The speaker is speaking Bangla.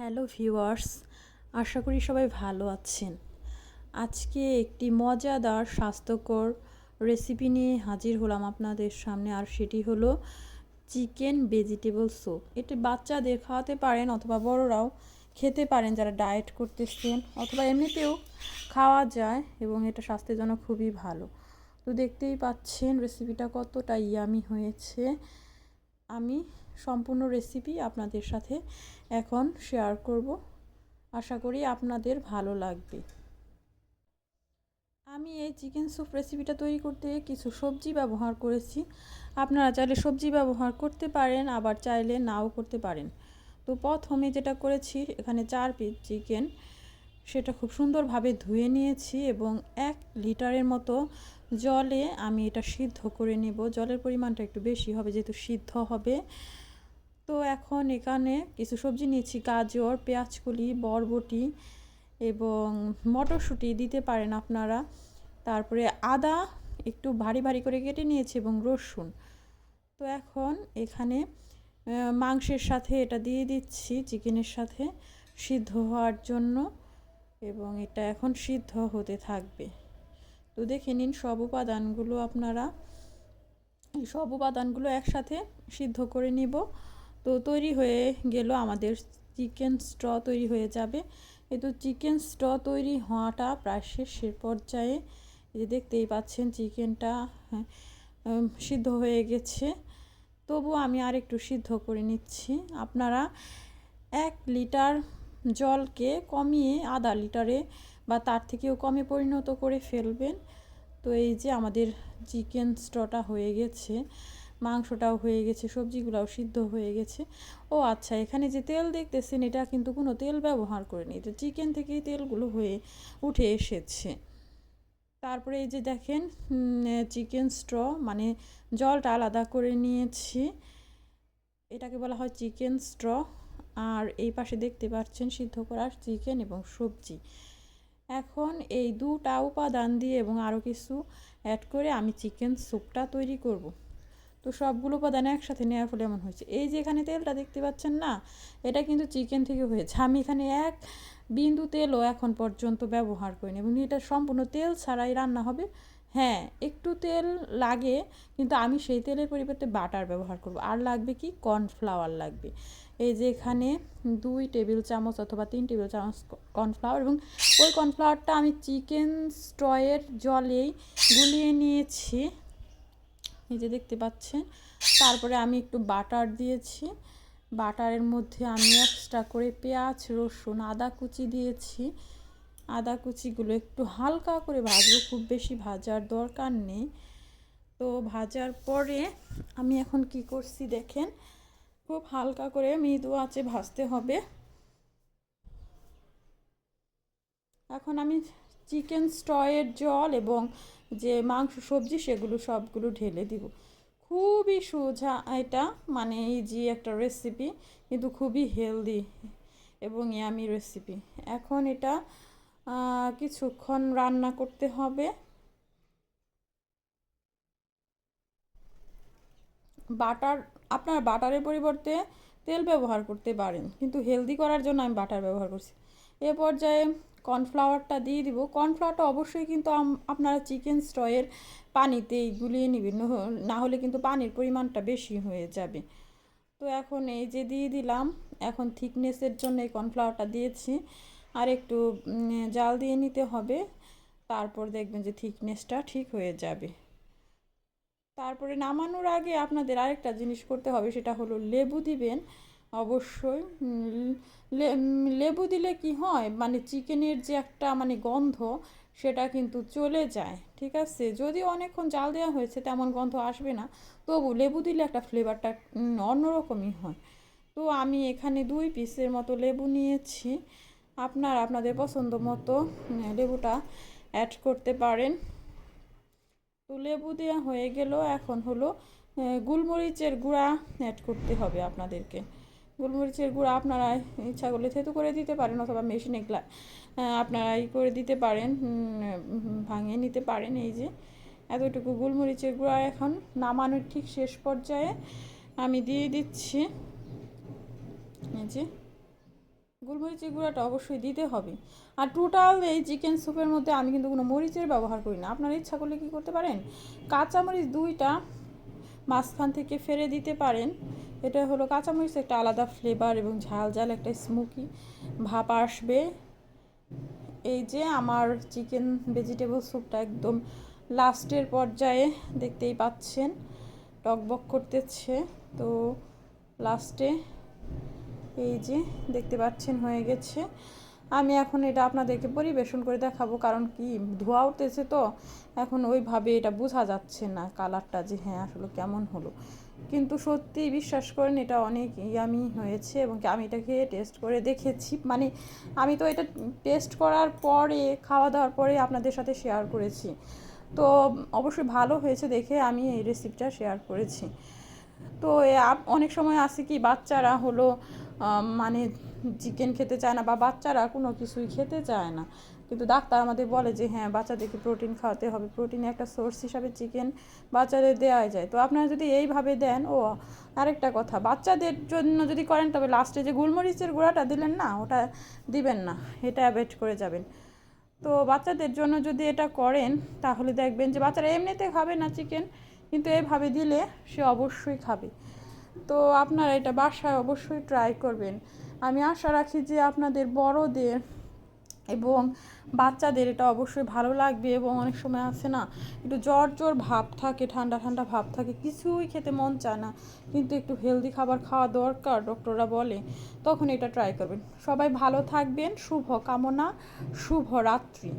হ্যালো ভিউয়ার্স আশা করি সবাই ভালো আছেন। আজকে একটি মজাদার, স্বাস্থ্যকর রেসিপি নিয়ে হাজির হলাম আপনাদের সামনে, আর সেটি হলো চিকেন ভেজিটেবল স্যুপ এটি বাচ্চাদের খাওয়াতে পারেন অথবা বড়রাও খেতে পারেন যারা ডায়েট করতেছেন, অথবা এমনিতেও খাওয়া যায় এবং এটা স্বাস্থ্যের জন্য খুবই ভালো। তো দেখতেই পাচ্ছেন রেসিপিটা কতটা ইয়ামি হয়েছে। আমি সম্পূর্ণ রেসিপি আপনাদের সাথে এখন শেয়ার করব। আশা করি আপনাদের ভালো লাগবে। আমি এই চিকেন স্যুপ রেসিপিটা তৈরি করতে কিছু সবজি ব্যবহার করেছি। আপনারা চাইলে সবজি ব্যবহার করতে পারেন, আবার চাইলে নাও করতে পারেন। তো প্রথমে যেটা করেছি, এখানে চার পিস চিকেন সেটা খুব সুন্দরভাবে ধুয়ে নিয়েছি এবং এক লিটারের মতো জলে আমি এটা সিদ্ধ করে নেব। জলের পরিমাণটা একটু বেশি হবে, যেহেতু সিদ্ধ হবে। তো এখন এখানে কিছু সবজি নিয়েছি, গাজর, পেঁয়াজকলি, বরবটি এবং মটরশুঁটি দিতে পারেন আপনারা। তারপরে আদা একটু ভারী ভারী করে কেটে নিয়েছি এবং রসুন। তো এখন এখানে মাংসের সাথে এটা দিয়ে দিচ্ছি, চিকেনের সাথে সিদ্ধ হওয়ার জন্য। এবং এটা এখন সিদ্ধ হতে থাকবে। তো দেখে নিন সব উপাদানগুলো আপনারা। সব উপাদানগুলো একসাথে সিদ্ধ করে নিব। তো তৈরি হয়ে গেল আমাদের চিকেন স্ট্র তৈরি হয়ে যাবে। এই তো চিকেন স্ট্র তৈরি হওয়াটা প্রায় শেষের পর্যায়ে। যে দেখতেই পাচ্ছেন চিকেনটা হ্যাঁ, সিদ্ধ হয়ে গেছে। তবু আমি আর একটু সিদ্ধ করে নিচ্ছি। আপনারা এক লিটার জলকে কমিয়ে আধা লিটারে বা তার থেকেও কমে পরিণত করে ফেলবেন। তো এই যে আমাদের চিকেন স্টটা হয়ে গেছে, মাংসটাও হয়ে গেছে, সবজিগুলোও সিদ্ধ হয়ে গেছে। ও আচ্ছা এখানে যে তেল দেখতেছেন, এটা কিন্তু কোনো তেল ব্যবহার করেনি। এটা চিকেন থেকেই তেলগুলো হয়ে উঠে এসেছে। তারপরে এই যে দেখেন চিকেন স্ট্র মানে জলটা আলাদা করে নিয়েছি। এটাকে বলা হয় চিকেন স্ট্র আর এই পাশে দেখতে পাচ্ছেন সিদ্ধ করার চিকেন এবং সবজি। এখন এই দুটা উপাদান দিয়ে এবং আরও কিছু অ্যাড করে আমি চিকেন স্যুপটা তৈরি করব। তো সবগুলো উপাদান একসাথে নেওয়ার ফলে এমন হয়েছে। এই যে এখানে তেলটা দেখতে পাচ্ছেন না, এটা কিন্তু চিকেন থেকে হয়েছে। আমি এখানে এক বিন্দু তেলও এখন পর্যন্ত ব্যবহার করিনি এবং এটা সম্পূর্ণ তেল ছাড়াই রান্না হবে। হ্যাঁ একটু তেল লাগে, কিন্তু আমি সেই তেলের পরিবর্তে বাটার ব্যবহার করব। আর লাগবে কি? কর্নফ্লাওয়ার লাগবে। এই যে এখানে দুই টেবিল চামচ অথবা তিন টেবিল চামচ কর্নফ্লাওয়ার এবং ওই কর্নফ্লাওয়ারটা আমি চিকেন স্ট্রয়ের জলেই গুলিয়ে নিয়েছি। নিজে দেখতে পাচ্ছেন, তারপরে আমি একটু বাটার দিয়েছি। বাটারের মধ্যে আমি এক্সট্রা করে পেঁয়াজ, রসুন, আদা কুচি দিয়েছি। আদা কুচিগুলো একটু হালকা করে ভাজবো, খুব বেশি ভাজার দরকার নেই। তো ভাজার পরে আমি এখন কি করছি দেখেন, খুব হালকা করে মৃদু আছে ভাজতে হবে। এখন আমি চিকেন স্টয়ের জল এবং যে মাংস, সবজি সেগুলো সবগুলো ঢেলে দিব। খুবই সোজা এটা মানে ইজি একটা রেসিপি কিন্তু খুবই হেলদি এবং ইয়ামি রেসিপি এখন এটা কিছুক্ষণ রান্না করতে হবে। বাটার, আপনার বাটারের পরিবর্তে তেল ব্যবহার করতে পারেন, কিন্তু হেলদি করার জন্য আমি বাটার ব্যবহার করছি। এ পর্যায়ে কর্নফ্লাওয়ারটা দিয়ে দিব। কর্নফ্লাওয়ারটা অবশ্যই কিন্তু আপনারা চিকেন স্টয়ের পানিতেই গুলিয়ে নেবেন না হলে কিন্তু পানির পরিমাণটা বেশি হয়ে যাবে। তো এখন এই যে দিয়ে দিলাম, এখন থিকনেসের জন্য এই কর্নফ্লাওয়ারটা দিয়েছি। আর একটু জাল দিয়ে নিতে হবে। তারপর দেখবেন যে থিকনেসটা ঠিক হয়ে যাবে। তারপরে নামানোর আগে আপনাদের আরেকটা জিনিস করতে হবে, সেটা হলো লেবু দিবেন। অবশ্যই লেবু দিলে কি হয় মানে চিকেনের যে একটা মানে গন্ধ, সেটা কিন্তু চলে যায়, ঠিক আছে? যদি অনেকক্ষণ জাল দেওয়া হয়েছে, তেমন গন্ধ আসবে না। তবু লেবু দিলে একটা ফ্লেভারটা অন্যরকমই হয়। তো আমি এখানে দুই পিসের মতো লেবু নিয়েছি। আপনার আপনাদের পছন্দ মতো লেবুটা অ্যাড করতে পারেন। তো লেবু দেওয়া হয়ে গেল, এখন হলো গোলমরিচের গুঁড়া অ্যাড করতে হবে আপনাদেরকে। গোলমরিচের গুঁড়া আপনারা ইচ্ছা করলে থেতু করে দিতে পারেন অথবা মেশিনে আপনারা ই করে দিতে পারেন ভাঙিয়ে নিতে পারেন এই যে। এতটুকু গোলমরিচের গুঁড়া এখন নামানোর ঠিক শেষ পর্যায়ে আমি দিয়ে দিচ্ছি। এই যে। গোলমরিচের গুঁড়াটা অবশ্যই দিতে হবে। আর টোটাল এই চিকেন স্যুপের মধ্যে আমি কিন্তু কোনো মরিচের ব্যবহার করি না। আপনারা ইচ্ছা করলে কী করতে পারেন? কাঁচামরিচ দুইটা মাঝখান থেকে ফেলে দিতে পারেন। এটা হলো কাঁচামরিচ একটা আলাদা ফ্লেভার এবং ঝাল ঝাল একটা স্মোকি ভাপ আসবে। এই যে আমার চিকেন ভেজিটেবল স্যুপটা একদম লাস্টের পর্যায়ে দেখতেই পাচ্ছেন। টকবক করতেছে। তো লাস্টে এই যে দেখতে পাচ্ছেন হয়ে গেছে। আমি এখন এটা আপনাদেরকে পরিবেশন করে দেখাবো, কারণ কি ধোয়া উঠতেছে তো, এখন ওইভাবে এটা বোঝা যাচ্ছে না কালারটা যে হ্যাঁ আসলে কেমন হলো। কিন্তু সত্যি বিশ্বাস করেন, এটা অনেক ইয়ামি হয়েছে এবং আমি এটা খেয়ে টেস্ট করে দেখেছি। মানে আমি তো এটা টেস্ট করার পরে, খাওয়া দাওয়ার পরে আপনাদের সাথে শেয়ার করেছি। তো অবশ্যই ভালো হয়েছে দেখে আমি এই রেসিপিটা শেয়ার করেছি। তো অনেক সময় আছে কি বাচ্চারা হলো মানে চিকেন খেতে চায় না বা বাচ্চারা কোনো কিছুই খেতে চায় না। কিন্তু ডাক্তার আমাদের বলে যে হ্যাঁ বাচ্চাদেরকে প্রোটিন খাওয়াতে হবে। প্রোটিনের একটা সোর্স হিসাবে চিকেন বাচ্চাদের দেওয়া যায়। তো আপনারা যদি এইভাবে দেন, ও, আরেকটা কথা, বাচ্চাদের জন্য যদি করেন, তবে লাস্টে যে গোলমরিচের গুঁড়াটা দিলেন না, ওটা দিবেন না, এটা অ্যাভয়েড করে যাবেন। তো বাচ্চাদের জন্য যদি এটা করেন, তাহলে দেখবেন যে বাচ্চারা এমনিতে খাবে না চিকেন কিন্তু এভাবে দিলে সে অবশ্যই খাবে। তো আপনারা এটা বাসায় অবশ্যই ট্রাই করবেন। আমি আশা রাখি যে আপনাদের বড়দের এবং বাচ্চাদের এটা অবশ্যই ভালো লাগবে এবং অনেক সময় আছে না, একটু জ্বর জ্বর ভাব থাকে, ঠান্ডা ঠান্ডা ভাব থাকে, কিছুই খেতে মন চায় না। কিন্তু একটু হেলদি খাবার খাওয়া দরকার ডক্টররা বলে, তখন এটা ট্রাই করবেন। সবাই ভালো থাকবেন, শুভ কামনা, শুভ রাত্রি।